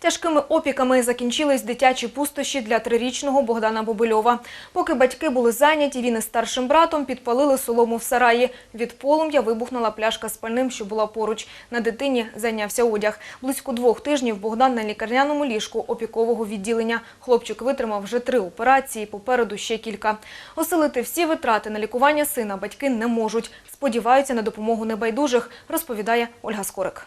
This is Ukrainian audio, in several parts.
Тяжкими опіками закінчились дитячі пустощі для трирічного Богдана Бобильова. Поки батьки були зайняті, він із старшим братом підпалили солому в сараї. Від полум'я вибухнула пляшка з пальним, що була поруч. На дитині зайнявся одяг. Близько двох тижнів Богдан на лікарняному ліжку опікового відділення. Хлопчик витримав вже три операції, попереду ще кілька. Оселити всі витрати на лікування сина батьки не можуть. Сподіваються на допомогу небайдужих, розповідає Ольга Скорик.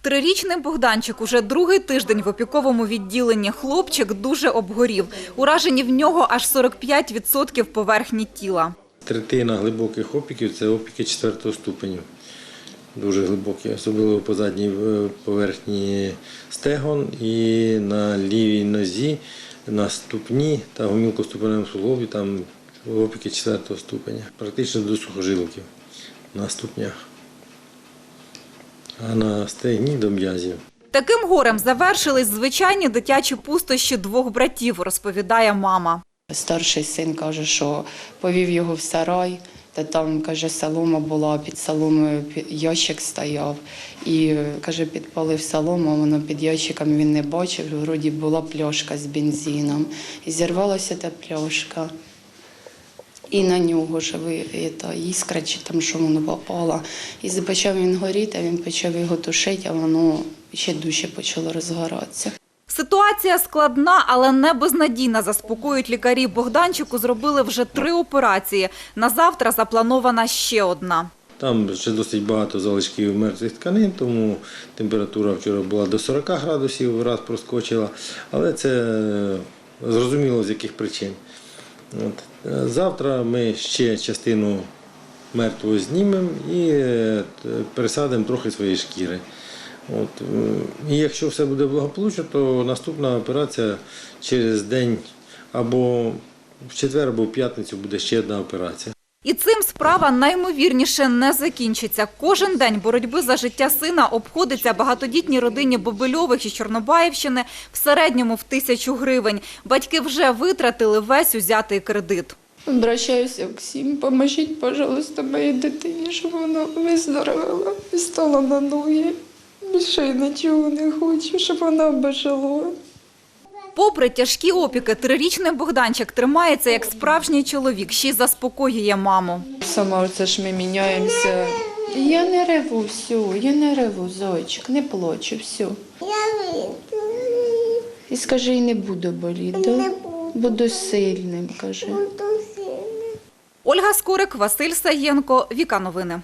Трирічний Богданчик уже другий тиждень в опіковому відділенні. Хлопчик дуже обгорів. Уражені в нього аж 45% поверхні тіла. Третина глибоких опіків це опіки четвертого ступеню. Дуже глибокі, особливо по задній е, поверхні стегон і на лівій нозі, на ступні та гомілкоступеневому суглобі там опіки четвертого ступеня. Практично до сухожилків на ступнях. А на стегні до м'язів. Таким горем завершились звичайні дитячі пустощі двох братів, розповідає мама. Старший син каже, що повів його в сарай, та там, каже, солома була, під соломою ящик стояв. І, каже, підпалив солому, а воно під ящиком він не бачив, вроді була пляшка з бензином. І зірвалася та пляшка. І на нього ж ви, та іскра, чи там що воно попало. І почав він горіти, а він почав його тушити, а воно ще дужче почало розгоратися. Ситуація складна, але не безнадійна, заспокоюють лікарі. Богданчику зробили вже три операції. На завтра запланована ще одна. Там ще досить багато залишків мертвих тканин, тому температура вчора була до 40 градусів, раз проскочила, але це е, зрозуміло з яких причин. От. Е, Завтра ми ще частину мертвого знімемо і е, пересадимо трохи своєї шкіри. От. е, І якщо все буде благополучно, то наступна операція через день або в четвер, або в п'ятницю буде ще одна операція. І справа наймовірніше не закінчиться. Кожен день боротьби за життя сина обходиться багатодітній родині Бобильових із Чорнобаївщини в середньому в тисячу гривень. Батьки вже витратили весь узятий кредит. Обращаюся всім, поможіть, пожалуйста, моїй дитині, щоб вона виздоровила і стала на ноги. Більше нічого не хочу, щоб вона обожила. Попри тяжкі опіки, трирічний Богданчик тримається як справжній чоловік, ще й заспокоює маму. Сама оце ж ми міняємося. Я не реву, все, я не реву, зайчик, не плачу, все. І скажи, і не буду боліти, да? буду сильним, каже. Ольга Скорик, Василь Саєнко, Віка Новини.